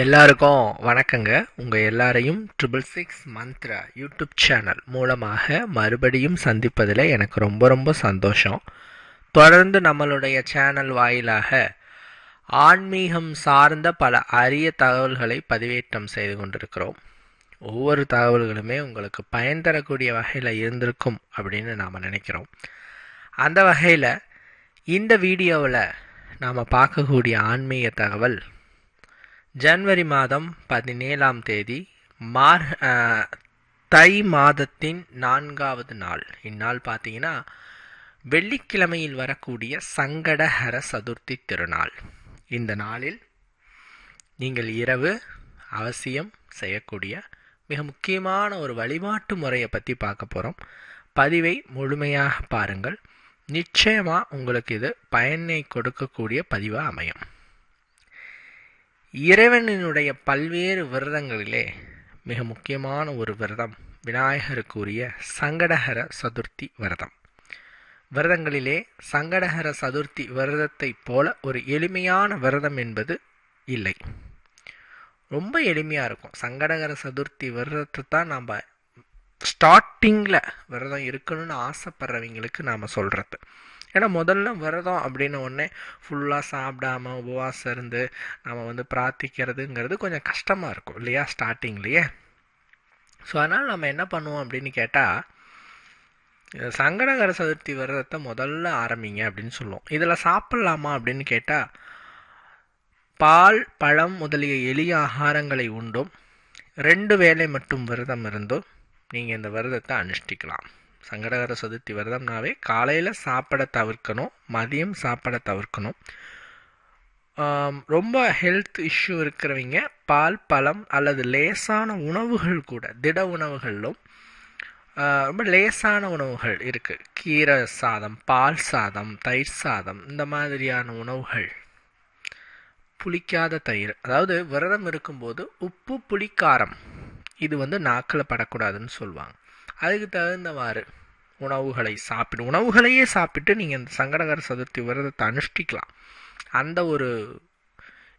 எல்லாருக்கும் வணக்கங்க. உங்கள் எல்லாரையும் triple six Mantra YouTube channel மூலமாக மறுபடியும் சந்திப்பதில் எனக்கு ரொம்ப ரொம்ப சந்தோஷம். தொடர்ந்து நம்மளுடைய சேனல் வாயிலாக ஆன்மீகம் சார்ந்த பல அரிய தகவல்களை பதிவேற்றம் செய்து கொண்டிருக்கிறோம். ஒவ்வொரு தகவல்களுமே உங்களுக்கு பயன் தரக்கூடிய வகையில் இருந்திருக்கும் அப்படின்னு நாம் நினைக்கிறோம். அந்த வகையில் இந்த வீடியோவில் நாம் பார்க்கக்கூடிய ஆன்மீக தகவல் ஜனவரி மாதம் பதினேழாம் தேதி மார் தை மாதத்தின் நான்காவது நாள். இந்நாள் பார்த்தீங்கன்னா வெள்ளிக்கிழமையில் வரக்கூடிய சங்கடஹர சதுர்த்தி திருநாள். இந்த நாளில் நீங்கள் இரவு அவசியம் செய்யக்கூடிய மிக முக்கியமான ஒரு வழிபாட்டு முறையை பற்றி பார்க்க போகிறோம் பதிவை முழுமையாக பாருங்கள். நிச்சயமாக உங்களுக்கு இது பயனை கொடுக்கக்கூடிய பதிவாக அமையும். இறைவனினுடைய பல்வேறு விரதங்களிலே மிக முக்கியமான ஒரு விரதம் விநாயகருக்குரிய சங்கடஹர சதுர்த்தி விரதம். விரதங்களிலே சங்கடஹர சதுர்த்தி விரதத்தைப் போல ஒரு எளிமையான விரதம் என்பது இல்லை. ரொம்ப எளிமையாக இருக்கும். சங்கடகர சதுர்த்தி விரதத்தை தான் நாம் ஸ்டார்டிங்கில் விரதம் இருக்கணும்னு ஆசைப்படுறவங்களுக்கு நாம் சொல்கிறது ஏன்னா முதல்ல விரதம் அப்படின்ன உடனே ஃபுல்லாக சாப்பிடாம உபவாசம் இருந்து நம்ம வந்து பிரார்த்திக்கிறதுங்கிறது கொஞ்சம் கஷ்டமாக இருக்கும் இல்லையா? ஸ்டார்டிங்லேயே ஸோ அதனால் நம்ம என்ன பண்ணுவோம் அப்படின்னு கேட்டால் சங்கடகர சதுர்த்தி விரதத்தை முதல்ல ஆரம்பிங்க அப்படின்னு சொல்லுவோம். இதில் சாப்பிட்லாமா அப்படின்னு கேட்டால் பால் பழம் முதலிய எளிய ஆகாரங்களை உண்டும் ரெண்டு வேளை மட்டும் விரதம் இருந்தும் நீங்கள் இந்த விரதத்தை அனுஷ்டிக்கலாம். சங்கடகர சதுர்த்தி விரதம்னாவே காலையில் சாப்பிட தவிர்க்கணும் மதியம் சாப்பிட தவிர்க்கணும். ரொம்ப ஹெல்த் இஷ்யூ இருக்கிறவங்க பால் பழம் அல்லது லேசான உணவுகள் கூட திட உணவுகளிலும் ரொம்ப லேசான உணவுகள் இருக்குது கீரை சாதம் பால் சாதம் தயிர் சாதம் இந்த மாதிரியான உணவுகள். புளிக்காத தயிர் அதாவது விரதம் இருக்கும்போது உப்பு புளிக்காரம் இது வந்து நாக்கில் படக்கூடாதுன்னு சொல்லுவாங்க. அதுக்கு தகுந்தவாறு உணவுகளை சாப்பிட்டு உணவுகளையே சாப்பிட்டு நீங்கள் இந்த சங்கடகர சதுர்த்தி விரதத்தை அனுஷ்டிக்கலாம். அந்த ஒரு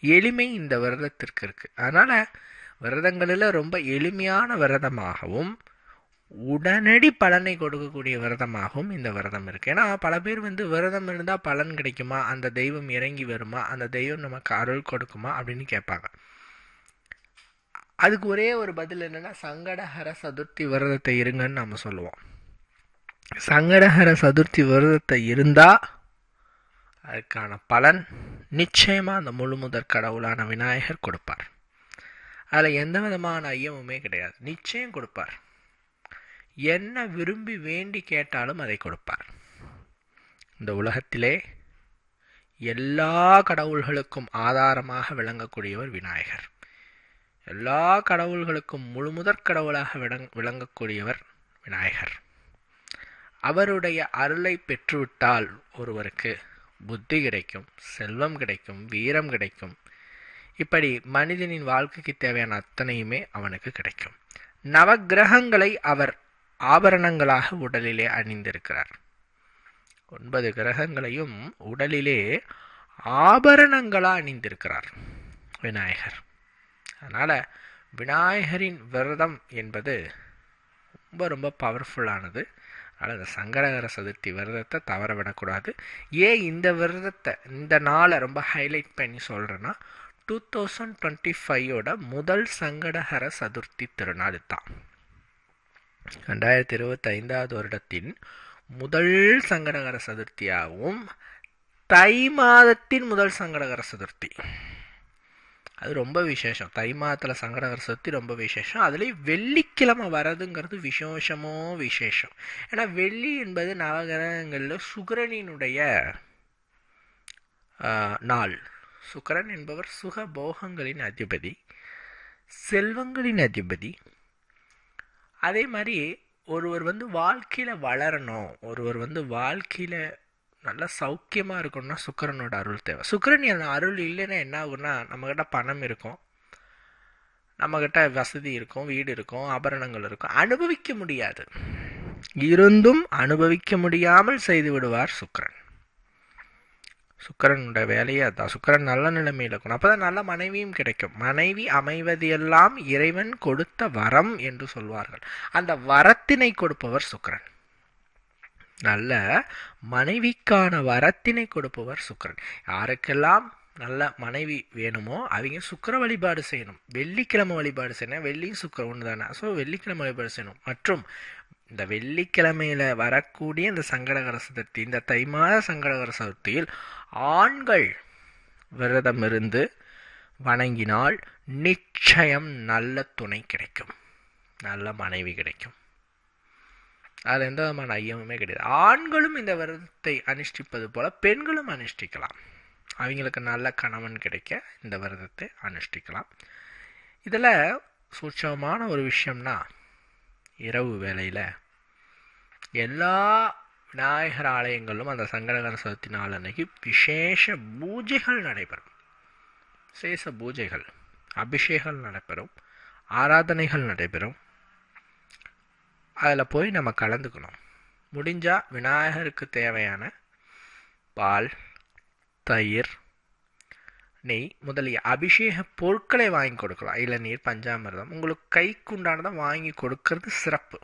எளிமை இந்த விரதத்திற்கு இருக்குது அதனால் விரதங்களில் ரொம்ப எளிமையான விரதமாகவும் உடனடி பலனை கொடுக்கக்கூடிய விரதமாகவும் இந்த விரதம் இருக்குது ஏன்னா பல பேர் வந்து விரதம் இருந்தால் பலன் கிடைக்குமா? அந்த தெய்வம் இறங்கி வருமா? அந்த தெய்வம் நமக்கு அருள் கொடுக்குமா? அப்படின்னு கேட்பாங்க. அதுக்கு ஒரே ஒரு பதில் என்னென்னா சங்கடஹர சதுர்த்தி விரதத்தை இருங்கன்னு நம்ம சொல்லுவோம். சங்கடஹர சதுர்த்தி விரதத்தை இருந்தால் அதுக்கான பலன் நிச்சயமாக அந்த முழு முதற் கடவுளான விநாயகர் கொடுப்பார். அதில் எந்த விதமான ஐயமுமே கிடையாது. நிச்சயம் கொடுப்பார். என்ன விரும்பி வேண்டி கேட்டாலும் அதை கொடுப்பார். இந்த உலகத்திலே எல்லா கடவுள்களுக்கும் ஆதாரமாக விளங்கக்கூடியவர் விநாயகர். எல்லா கடவுள்களுக்கும் முழுமுதற் கடவுளாக விளங் விளங்கக்கூடியவர் விநாயகர். அவருடைய அருளை பெற்றுவிட்டால் ஒருவருக்கு புத்தி கிடைக்கும் செல்வம் கிடைக்கும் வீரம் கிடைக்கும். இப்படி மனிதனின் வாழ்க்கைக்கு தேவையான அத்தனையுமே அவனுக்கு கிடைக்கும். நவகிரகங்களை அவர் ஆபரணங்களாக உடலிலே அணிந்திருக்கிறார். ஒன்பது கிரகங்களையும் உடலிலே ஆபரணங்களாக அணிந்திருக்கிறார் விநாயகர். அதனால் விநாயகரின் விரதம் என்பது ரொம்ப ரொம்ப பவர்ஃபுல்லானது அதனால் இந்த சங்கடகர சதுர்த்தி விரதத்தை தவற விடக்கூடாது. ஏன் இந்த விரதத்தை இந்த நாளை ரொம்ப ஹைலைட் பண்ணி சொல்கிறேன்னா டூ தௌசண்ட் டுவெண்ட்டி ஃபைவோட முதல் சங்கடஹர சதுர்த்தி திருநாள் தான் ரெண்டாயிரத்தி இருபத்தைந்தாவது வருடத்தின் முதல் சங்கடகர சதுர்த்தியாகவும் தை மாதத்தின் முதல் சங்கடகர சதுர்த்தி. அது ரொம்ப விசேஷம். தை மாதத்தில் சங்கடகர சதுர்த்தி ரொம்ப விசேஷம். அதுலேயும் வெள்ளிக்கிழமை வரதுங்கிறது விசேஷமோ விசேஷம். ஏன்னா வெள்ளி என்பது நவகிரகங்களில் சுக்கிரனினுடைய நாள். சுக்கரன் என்பவர் சுக போகங்களின் அதிபதி செல்வங்களின் அதிபதி. அதே மாதிரி ஒருவர் வந்து வாழ்க்கையில் வளரணும். ஒருவர் வந்து வாழ்க்கையில் நல்லா சௌக்கியமாக இருக்கணும்னா சுக்கரனோட அருள் தேவை. சுக்கிரன் அருள் இல்லைன்னா என்ன ஆகும்னா நம்மக்கிட்ட பணம் இருக்கும். நம்மக்கிட்ட வசதி இருக்கும் வீடு இருக்கும் ஆபரணங்கள் இருக்கும். அனுபவிக்க முடியாது. இருந்தும் அனுபவிக்க முடியாமல் செய்து விடுவார் சுக்கரன். சுக்கரனுடைய வேலையே அதான். சுக்கரன் நல்ல நிலைமையில் இருக்கணும். அப்போ தான் நல்ல மனைவியும் கிடைக்கும். மனைவி அமைவது எல்லாம் இறைவன் கொடுத்த வரம் என்று சொல்வார்கள். அந்த வரத்தினை கொடுப்பவர் சுக்கரன். நல்ல மனைவிக்கான வரத்தினை கொடுப்பவர் சுக்கரன். யாருக்கெல்லாம் நல்ல மனைவி வேணுமோ அவங்க சுக்கர வழிபாடு செய்யணும். வெள்ளிக்கிழமை வழிபாடு செய்யணும். வெள்ளியும் சுக்கரம் ஒன்று தானே ஸோ வெள்ளிக்கிழமை வழிபாடு செய்யணும். மற்றும் இந்த வெள்ளிக்கிழமையில் வரக்கூடிய இந்த சங்கடகர சதுர்த்தி இந்த தை மாத சங்கடகர சதுர்த்தியில் ஆண்கள் விரதம் இருந்து வணங்கினால் நிச்சயம் நல்ல துணை கிடைக்கும். நல்ல மனைவி கிடைக்கும். அது எந்த விதமான ஐயமுமே கிடையாது. ஆண்களும் இந்த விரதத்தை அனுஷ்டிப்பது போல பெண்களும் அனுஷ்டிக்கலாம். அவங்களுக்கு நல்ல கணவன் கிடைக்க இந்த விரதத்தை அனுஷ்டிக்கலாம். இதில் சூட்சமான ஒரு விஷயம்னா இரவு வேளையில் எல்லா விநாயகர் ஆலயங்களும் அந்த சங்கடகர சதுர்த்தி நாள் அன்னைக்கு விசேஷ பூஜைகள் நடைபெறும். விசேஷ பூஜைகள் அபிஷேகம் நடைபெறும் ஆராதனைகள் நடைபெறும். அதில் போய் நம்ம கலந்துக்கணும். முடிஞ்சால் விநாயகருக்கு தேவையான பால் தயிர் நெய் முதலிய அபிஷேக பொருட்களை வாங்கி கொடுக்கலாம். இளநீர் பஞ்சாமிர்தம். உங்களுக்கு கைக்குண்டானதை வாங்கி கொடுக்கறது சிறப்பு.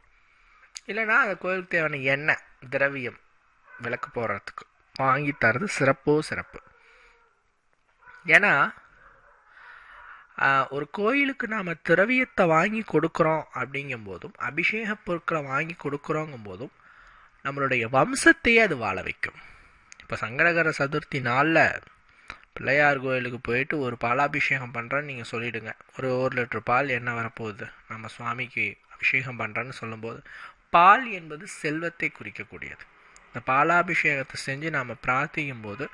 இல்லைன்னா அந்த கோயிலுக்கு தேவையான எண்ணெய் திரவியம் விளக்கு போடுறதுக்கு வாங்கி தரது சிறப்போ சிறப்பு. ஏன்னா ஒரு கோயிலுக்கு நாம் திரவியத்தை வாங்கி கொடுக்குறோம் அப்படிங்கும் போதும் அபிஷேக பொருட்களை வாங்கி கொடுக்குறோங்கும் போதும் நம்மளுடைய வம்சத்தையே அது வாழ வைக்கும். இப்போ சங்கடகர சதுர்த்தி நாளில் பிள்ளையார் கோயிலுக்கு போயிட்டு ஒரு பாலாபிஷேகம் பண்ணுறேன்னு நீங்கள் சொல்லிவிடுங்க ஒரு ஒரு லிட்டர் பால் என்ன வரப்போகுது? நம்ம சுவாமிக்கு அபிஷேகம் பண்ணுறேன்னு சொல்லும்போது பால் என்பது செல்வத்தை குறிக்கக்கூடியது. இந்த பாலாபிஷேகத்தை செஞ்சு நாம் பிரார்த்திக்கும் போது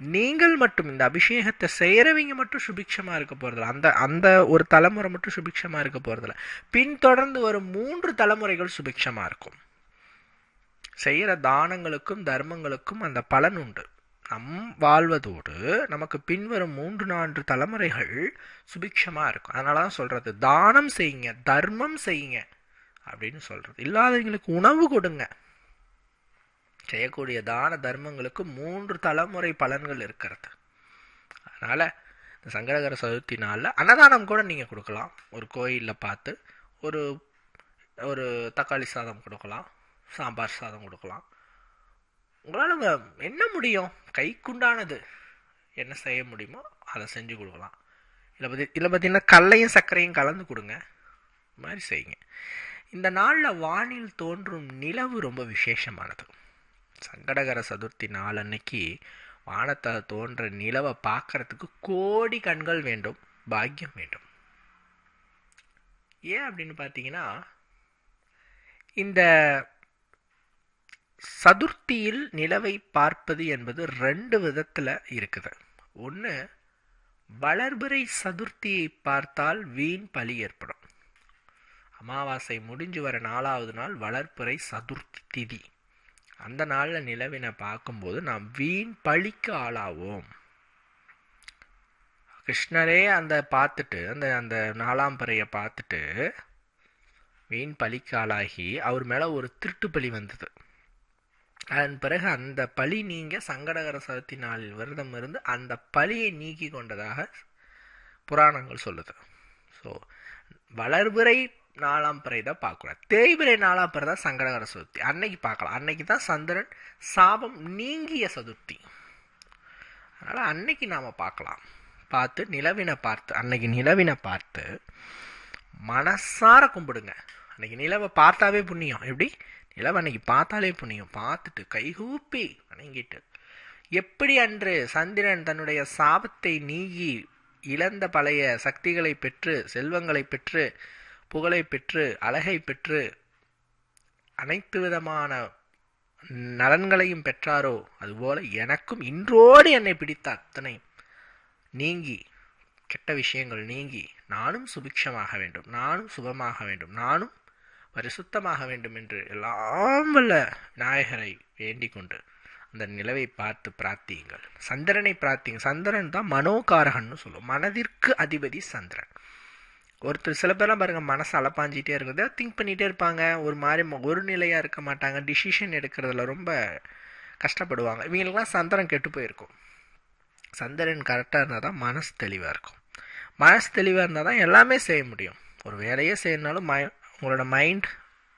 நீங்கள் மட்டும் இந்த அபிஷேகத்தை செய்கிறவங்க மட்டும் சுபிக்ஷமாக இருக்க போகிறதில்ல அந்த அந்த ஒரு தலைமுறை மட்டும் சுபிக்ஷமாக இருக்க போகிறதில்ல பின்தொடர்ந்து வரும் மூன்று தலைமுறைகள் சுபிக்ஷமாக இருக்கும். செய்கிற தானங்களுக்கும் தர்மங்களுக்கும் அந்த பலன் உண்டு. நம் வாழ்வதோடு நமக்கு பின்வரும் மூன்று நான்கு தலைமுறைகள் சுபிக்ஷமாக இருக்கும். அதனால தான் சொல்கிறது தானம் செய்யுங்க தர்மம் செய்யுங்க அப்படின்னு சொல்கிறது இல்லாதவங்களுக்கு உணவு கொடுங்க. செய்யக்கூடிய தான தர்மங்களுக்கு மூன்று தலைமுறை பலன்கள் இருக்கிறது. அதனால் இந்த சங்கடகர சதுர்த்தி நாளில் அன்னதானம் கூட நீங்கள் கொடுக்கலாம். ஒரு கோயிலில் பார்த்து ஒரு ஒரு தக்காளி சாதம் கொடுக்கலாம் சாம்பார் சாதம் கொடுக்கலாம். உங்களால் என்ன முடியும்? கைக்குண்டானது. என்ன செய்ய முடியுமோ அதை செஞ்சு கொடுக்கலாம். இல்லை பற்றி இதில் பார்த்தீங்கன்னா கல்லையும் சர்க்கரையும் கலந்து கொடுங்க. மாதிரி செய்யுங்க. இந்த நாளில் வானில் தோன்றும் நிலவு ரொம்ப விசேஷமானது. சங்கடகர சதுர்த்தி நாள் அன்னைக்கு வானத்தில் தோன்ற நிலவை பார்க்கறதுக்கு கோடி கண்கள் வேண்டும் பாக்கியம் வேண்டும். ஏன் அப்படின்னு பார்த்தீங்கன்னா இந்த சதுர்த்தியில் நிலவை பார்ப்பது என்பது ரெண்டு விதத்தில் இருக்குது. ஒன்று வளர்பிறை சதுர்த்தியை பார்த்தால் வீண் பலி ஏற்படும். அமாவாசை முடிஞ்சு வர நாலாவது நாள் வளர்ப்புறை சதுர்த்தி திதி. அந்த நாளில் நிலவினை பார்க்கும்போது நாம் வீண் பழிக்கு ஆளாவோம். கிருஷ்ணரே அந்த பார்த்துட்டு அந்த அந்த நாலாம் பறையை பார்த்துட்டு வீண் பழிக்கு ஆளாகி அவர் மேலே ஒரு திருட்டு பலி வந்தது. அதன் பிறகு அந்த பழி நீங்க சங்கடகர சதுர்த்தி நாளில் விரதம் இருந்து அந்த பழியை நீக்கி கொண்டதாக புராணங்கள் சொல்லுது. ஸோ வளர்பிறை நாலாம் பிறை தான் பார்க்கக்கூடாது. தேய்பிரை நாலாம் பிறை தான் சங்கடகர சதுர்த்தி. அன்னைக்கு பார்க்கலாம். அன்னைக்கு தான் சந்திரன் சாபம் நீங்கிய சதுர்த்தி. அதனால் அன்னைக்கு நாம் பார்க்கலாம். பார்த்து நிலவினை பார்த்து அன்னைக்கு நிலவினை பார்த்து மனசார கும்பிடுங்க. அன்னைக்கு நிலவை பார்த்தாவே புண்ணியம். எப்படி? நிலவை அன்னைக்கு பார்த்தாலே புண்ணியம். பார்த்துட்டு கைகூப்பி வணங்கிட்டு. எப்படி அன்று சந்திரன் தன்னுடைய சாபத்தை நீங்கி இழந்த பழைய சக்திகளை பெற்று செல்வங்களை பெற்று புகழை பெற்று அழகை பெற்று அனைத்து விதமான நலன்களையும் பெற்றாரோ அதுபோல எனக்கும் இன்றோடு என்னை பிடித்த அத்தனை நீங்கி கெட்ட விஷயங்கள் நீங்கி நானும் சுபிக்ஷமாக வேண்டும் நானும் சுபமாக வேண்டும் நானும் பரிசுத்தமாக வேண்டும் என்று எல்லாம் வல்ல விநாயகரை வேண்டிக் கொண்டு அந்த நிலவை பார்த்து பிரார்த்தியுங்கள். சந்திரனை பிரார்த்திங்க சந்திரன் தான் மனோகாரகன்னு சொல்லுவோம். மனதிற்கு அதிபதி சந்திரன். ஒருத்தர் சில பேர்லாம் பாருங்கள் மனசு அலப்பாஞ்சிட்டே இருக்குது. திங்க் பண்ணிகிட்டே இருப்பாங்க. ஒரு மாதிரி ஒரு நிலையாக இருக்க மாட்டாங்க. டிசிஷன் எடுக்கிறதுல ரொம்ப கஷ்டப்படுவாங்க. இவங்களுக்குலாம் சந்திரன் கெட்டு போயிருக்கும். சந்திரன் கரெக்டாக இருந்தால் தான் மனசு தெளிவாக இருக்கும். மனசு தெளிவாக இருந்தால் தான் எல்லாமே செய்ய முடியும். ஒரு வேலையே செய்யணுனாலும் மை உங்களோட மைண்ட்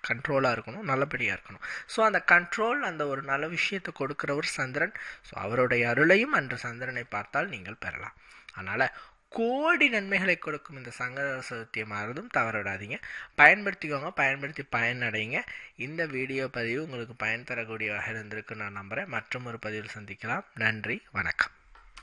கண்ட்ரோலாக இருக்கணும். நல்லபடியாக இருக்கணும். ஸோ அந்த கண்ட்ரோல் அந்த ஒரு நல்ல விஷயத்தை கொடுக்குறவர் சந்திரன். ஸோ அவருடைய அருளையும் அன்று சந்திரனை பார்த்தால் நீங்கள் பெறலாம். அதனால் கோடி நன்மைகளை கொடுக்கும் இந்த சங்கர சதுர்த்தியை மாறதும் தவறவிடாதீங்க. பயன்படுத்திக்கோங்க பயன்படுத்தி பயனடைங்க. இந்த வீடியோ பதிவு உங்களுக்கு பயன் தரக்கூடியதாக இருந்திருக்கு நான் நம்புகிறேன் மற்றும் ஒரு பதிவில் சந்திக்கலாம். நன்றி வணக்கம்.